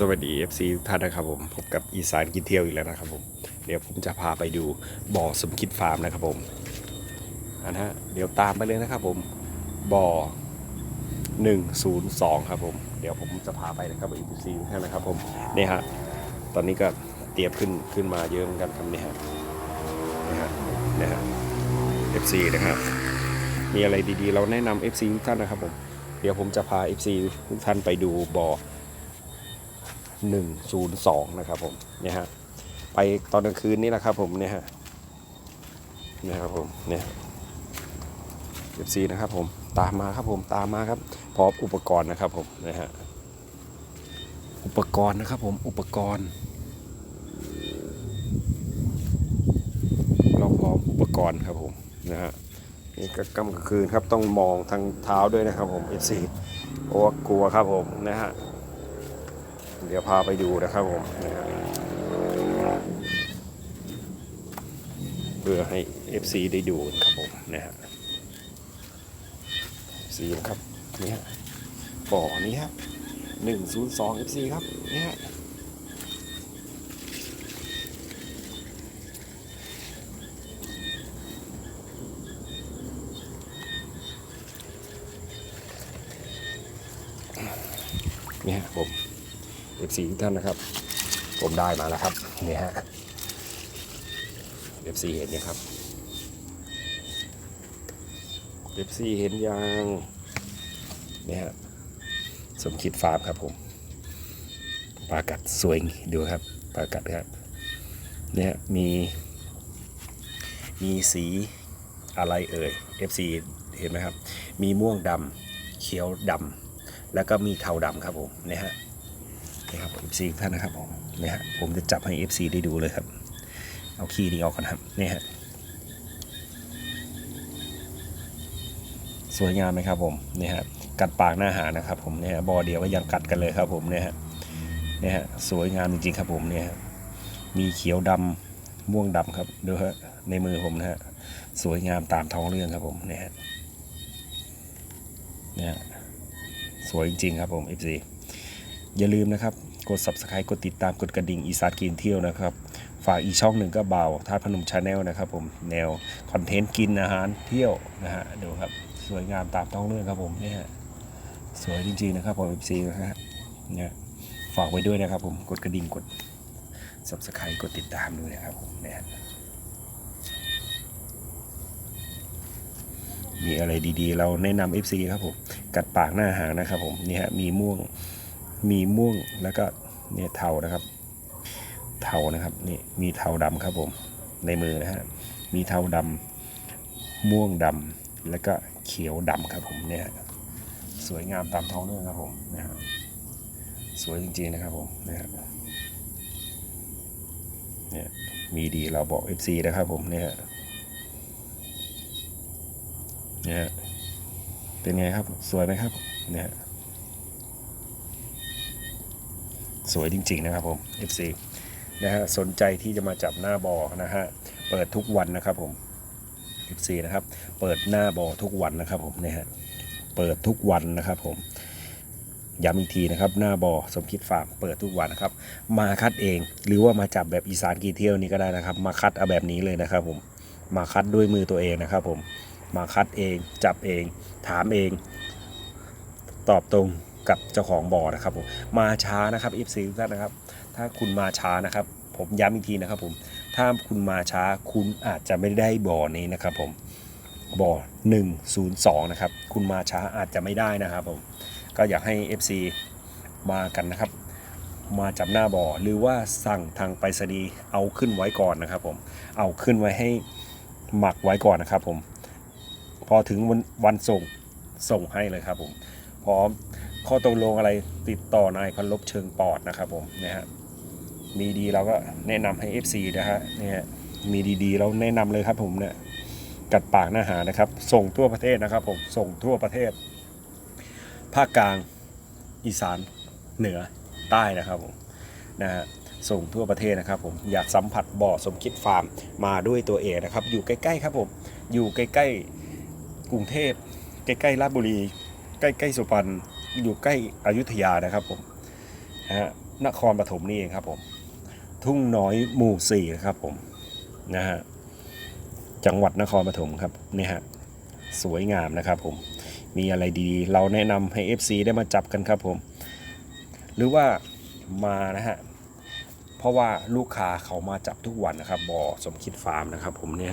สวัสดี FC ทุกท่านนะครับผมพบกับอีสานกินเที่ยวอีกแล้วนะครับผมเดี๋ยวผมจะพาไปดูบ่อสมคิดฟาร์มนะครับผมอันนะฮะเดี๋ยวตามไปเลยนะครับผมบ่อ 102 ครับผม เดี๋ยวผมจะพาไปนะครับ FC ทุกท่านนะครับผมนี่ฮะตอนนี้ก็เตรียมขึ้นขึ้นมาเยอะเหมือนกันครับนี่ฮะนี่ฮะนี่ฮะ FC นะครับมีอะไรดีๆ เราแนะนำ FC ทุกท่านนะครับผมเดี๋ยวผมจะพา FC ทุกท่านไปดูบ่อ 102 นะครับผมเนี่ยฮะไปตอนกลางคืนนี่แหละครับผมเนี่ยฮะเนี่ยครับผมเนี่ยเอฟซีนะครับผมตามมาครับผมตามมาครับพร้อมอุปกรณ์นะครับผมนะฮะอุปกรณ์นะครับผมอุปกรณ์ เราพร้อมอุปกรณ์ครับผมนะฮะนี่ก็กลางคืนครับต้องมองทางเท้าด้วยนะครับผม FC เพราะว่ากลัวครับผมนะฮะ เดี๋ยวพาไปดูนะครับผมเพื่อให้ FC ได้ดูนะครับผมนะฮะสีครับนี่ฮะบ่อนี้ครับ102 FC ครับนี่ฮะนี่ฮะผม F4 ทุกท่านนะครับ ผมได้มาแล้วครับนี่ฮะ F4 เห็นยังครับ F4 เห็นยังนี่ฮะสมคิดฟาร์มครับผมปลากัดสวยดูครับปลากัดครับเนี่ยมีมีสีอะไรเอ่ย F4 เห็นไหมครับ มีม่วงดำเขียวดำแล้วก็มีเทาดำครับผมเนี่ยฮะ นี่ครับ FC ทุกท่านนะครับผมนี่ฮะผมจะจับให้ FC ได้ดูเลยครับ เอาคีย์นี้ออกก่อนครับนี่ฮะสวยงามไหมครับผมนี่ฮะกัดปากหน้าหานะครับผมเนี่ยฮะบอเดียวก็ยังกัดกันเลยครับผมเนี่ยฮะเนี่ยฮะสวยงามจริงๆครับผมเนี่ยฮะมีเขียวดำม่วงดำครับดูฮะในมือผมนะฮะสวยงามตามท้องเรื่องครับผมเนี่ยฮะเนี่ยฮะสวยจริงๆครับผม FC อย่าลืมนะครับ กด subscribe กดติดตามกดกระดิ่งอีสานกินเที่ยวนะครับ ฝากอีช่องหนึ่งก็เบาท่าพนมชาแนลนะครับผมแนวคอนเทนต์กินอาหารเที่ยวนะฮะดูครับสวยงามตามท้องเรื่องครับผมเนี่ยสวยจริงๆนะครับผม FC นะฮะเนี่ยฝากไว้ด้วยนะครับผมกดกระดิ่งกด subscribe กดติดตามด้วยนะครับผมเนี่ยมีอะไรดีๆ เราแนะนำ FC ครับผมกัดปากหน้าหางนะครับผมนี่ฮะมีม่วง มีม่วงแล้วก็เนี่ยเทานะครับ เทานะครับนี่มีเทาดำครับผมในมือนะฮะมีเทาดำม่วงดำแล้วก็เขียวดำครับผมเนี่ยสวยงามตามท้องเรื่องครับผมนะฮะสวยจริงๆนะครับผมนะฮะเนี่ยมีดีเราบอก FC นะครับผมเนี่ยเนี่ยเป็นไงครับสวยไหมครับเนี่ยฮะ สวยจริง ๆ นะครับผม FC นะฮะสนใจที่จะมาจับหน้าบอนะฮะเปิดทุกวันนะครับผม FC นะครับ เปิดหน้าบอทุกวันนะครับผมเนี่ยฮะเปิดทุกวันนะครับผมย้ำอีกทีนะครับ หน้าบอสมคิดฟาร์มเปิดทุกวันนะครับ มาคัดเอง หรือว่ามาจับแบบอีสานกีเที่ยวนี้ก็ได้นะครับ มาคัดเอาแบบนี้เลยนะครับผมมาคัดด้วยมือตัวเองนะครับผมมาคัดเอง จับเอง ถามเอง ตอบตรง กับเจ้าของบ่อนะครับผมมาช้านะครับ FC ทุกท่านนะครับ ถ้าคุณมาช้านะครับ ผมย้ำอีกทีนะครับผมถ้าคุณมาช้าคุณอาจจะไม่ได้บ่อนี้นะครับผมบ่อ102 นะครับ คุณมาช้าอาจจะไม่ได้นะครับผมก็อยากให้ FC มากันนะครับ มาจับหน้าบ่อหรือว่าสั่งทางไปรษณีย์เอาขึ้นไว้ก่อนนะครับผมเอาขึ้นไว้ให้หมักไว้ก่อนนะครับผมพอถึงวันวันส่งส่งให้เลยครับผมพร้อม ข้อตกลงอะไรติดต่อนายพันลบเชิงปอดนะครับผมนะฮะมีดีเราก็แนะนำให้ FC นะฮะเนี่ยมีดีๆ เราแนะนำเลยครับผมเนี่ยกัดปากหน้าหานะครับ ส่งทั่วประเทศนะครับผมส่งทั่วประเทศ ภาคกลางอีสานเหนือใต้นะครับผมนะฮะส่งทั่วประเทศนะครับผมอยากสัมผัสบ่อสมคิดฟาร์มมาด้วยตัวเองนะครับ อยู่ใกล้ๆครับผมอยู่ใกล้ๆกรุงเทพใกล้ๆราชบุรี ใกล้ๆสุพรรณ อยู่ใกล้อยุธยานะครับผมนะฮะนครปฐมนี่เองครับผมทุ่งน้อยหมู่สี่ครับผมนะฮะจังหวัดนครปฐมครับนี่ฮะสวยงามนะครับผมมีอะไรดีเราแนะนำให้ FC ได้มาจับกันครับผม หรือว่ามานะฮะเพราะว่าลูกค้าเขามาจับทุกวันนะครับบ่อสมคิดฟาร์มนะครับ ผมเนี่ย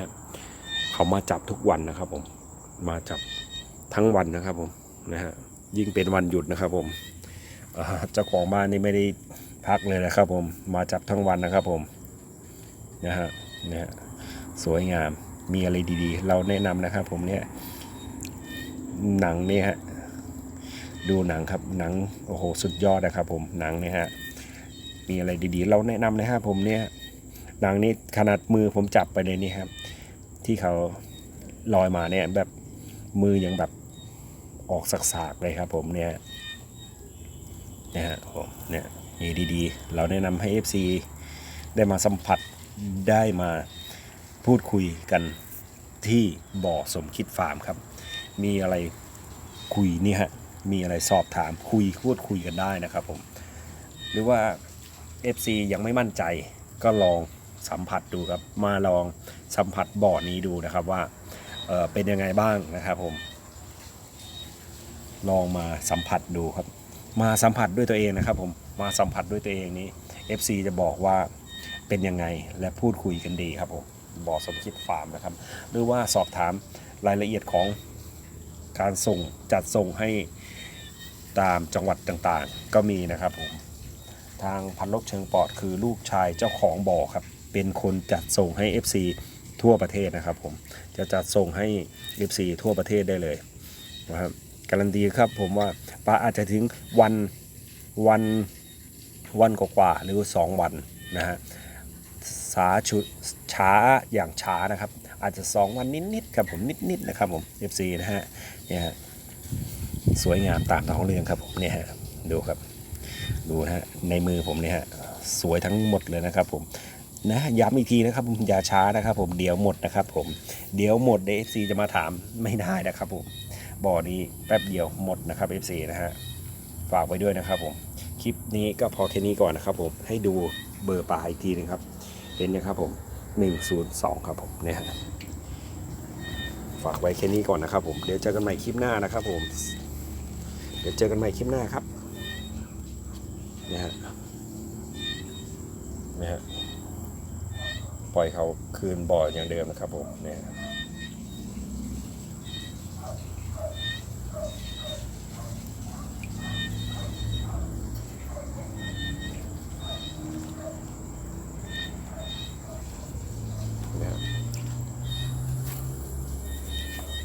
เขามาจับทุกวันนะครับผมมาจับทั้งวันนะครับผมนะฮะ ยิ่งเป็นวันหยุดนะครับผมเจ้าของบ้านนี่ไม่ได้พักเลยนะครับผมมาจับทั้งวันนะครับผมนะฮะนี่ยฮะสวยงามมีอะไรดีๆ เราแนะนำนะครับผมเนี่ยหนังเนี่ยฮะดูหนังครับหนังโอ้โหสุดยอดนะครับผมหนังเนี่ยฮะมีอะไรดีๆ เราแนะนำนะครับผมเนี่ยหนังนี้ขนาดมือผมจับไปเลยนี่ครับที่เขาลอยมาเนี่ยแบบมือยังแบบ ออกสากๆเลยครับผมเนี่ยนะฮะผมเนี่ยมีดีๆ เราแนะนำให้ FC ได้มาสัมผัสได้มาพูดคุยกันที่บ่อสมคิดฟาร์มครับ มีอะไรคุยนี่ฮะมีอะไรสอบถามคุยพูดคุยกันได้นะครับผมหรือว่า FC ยังไม่มั่นใจก็ลองสัมผัสดูครับ มาลองสัมผัสบ่อนี้ดูนะครับว่าเเป็นยังไงบ้างนะครับผม ลองมาสัมผัสดูครับ มาสัมผัสด้วยตัวเองนะครับผมมาสัมผัสด้วยตัวเองนี้ FC จะบอกว่าเป็นยังไงและพูดคุยกันดีครับผมบ่อสมคิดฟาร์มนะครับ หรือว่าสอบถามรายละเอียดของการส่งจัดส่งให้ตามจังหวัดต่างๆ ก็มีนะครับผมทางพันลบเชิงปอดคือลูกชายเจ้าของบ่อครับเป็นคนจัดส่งให้ FC ทั่วประเทศนะครับผมจะจัดส่งให้ FC ทั่วประเทศได้เลยนะครับ การันตีครับผมว่าปลาอาจจะถึงวันวันวันกว่าๆหรือ 2 วันนะฮะสาชุช้าอย่างช้านะครับ อาจจะ 2 วันนิดๆครับผมนิดๆนะครับผม FC นะฮะเนี่ยสวยงามตามท้องเรื่องครับผมเนี่ยฮะดูครับ ดูนะฮะในมือผมเนี่ยฮะสวยทั้งหมดเลยนะครับผมนะย้ำอีกทีนะครับผมอย่าช้านะครับผมเดี๋ยวหมดนะครับผมเดี๋ยวหมดเดฟซีจะมาถามไม่ได้นะครับผม บ่อนี้แป๊บเดียวหมดนะครับ FC นะฮะฝากไว้ด้วยนะครับผมคลิปนี้ก็พอแค่นี้ก่อนนะครับผมให้ดูเบอร์ปลาอีกทีหนึงครับเห็นนะครับผม 102 ครับผมเนี่ยฮะฝากไว้แค่นี้ก่อนนะครับผมเดี๋ยวเจอกันใหม่คลิปหน้านะครับผมเดี๋ยวเจอกันใหม่คลิปหน้าครับนะฮะนะฮะปล่อยเขาคืนบ่ออย่างเดิมนะครับผมเนี่ยนะฮะ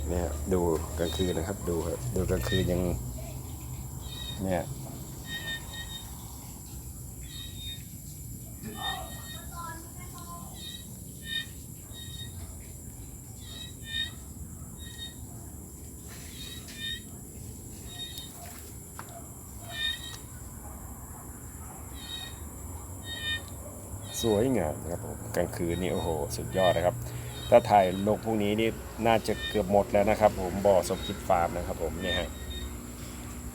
เนี่ยฮะดูกลาง คืนนะครับ ดูครับดูกลางคืนยัง เนี่ยสวยงามนะครับผมกลางคืนนี่โอ้โห สุดยอดนะครับ ถ้าถ่ายลงพวกนี้นี่น่าจะเกือบหมดแล้วนะครับ ผมบ่อสมคิดฟาร์มนะครับ ผมเนี่ยฮะ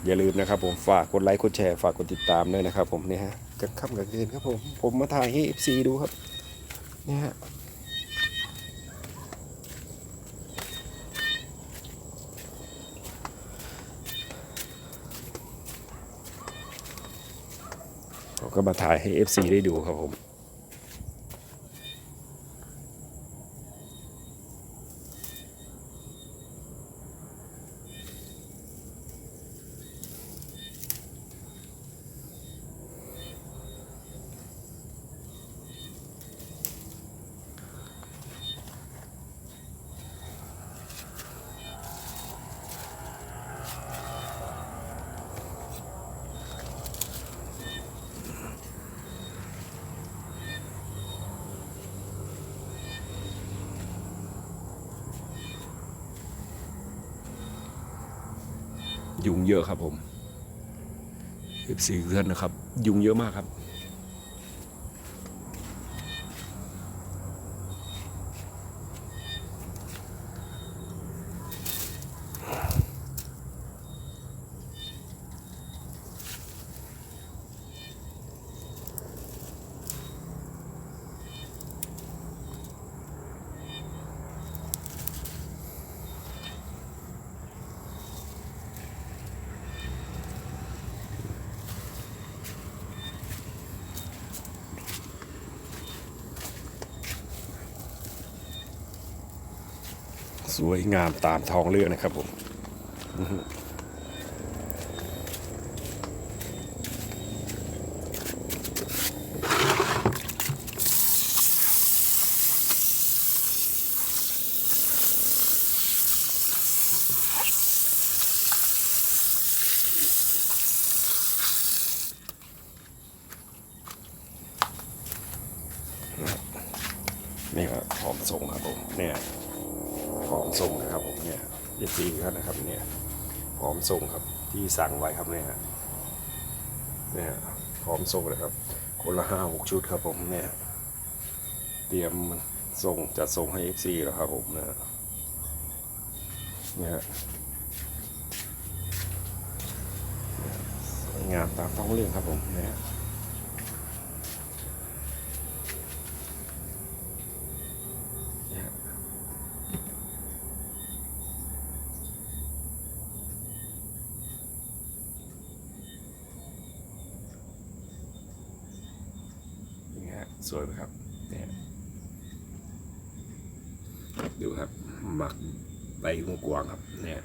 อย่าลืมนะครับ ผมฝากกดไลค์กดแชร์ฝากกดติดตามด้วยนะครับ ผมเนี่ยฮะกลางค่ำกลางคืนครับผมผมมาถ่ายให้ FC ดูครับเนี่ยฮะผมก็มาถ่ายให้ FC ได้ดูครับผม ยุงเยอะครับผม14เพื่อนนะครับ ยุงเยอะมากครับ สวยงามตามท้องเรื่องนะครับผมนี่ครับพร้อมส่งครับผมเนี่ย พร้อมส่งนะครับผมเนี่ยยี่สี่ครับนะครับเนี่ยพร้อมส่งครับที่สั่งไว้ครับเนี่ยเนี่ยพร้อมส่งเลยครับ คนละห้าหกชุดครับผมเนี่ยเตรียมส่งจะส่งให้ FC แล้วครับผมนะเนี่ยสวยงามตามท้องเรื่องครับผมเนี่ย นี่ฮะ สวยไหมครับเนี่ยดูครับหมักใบหูกวางครับเนี่ย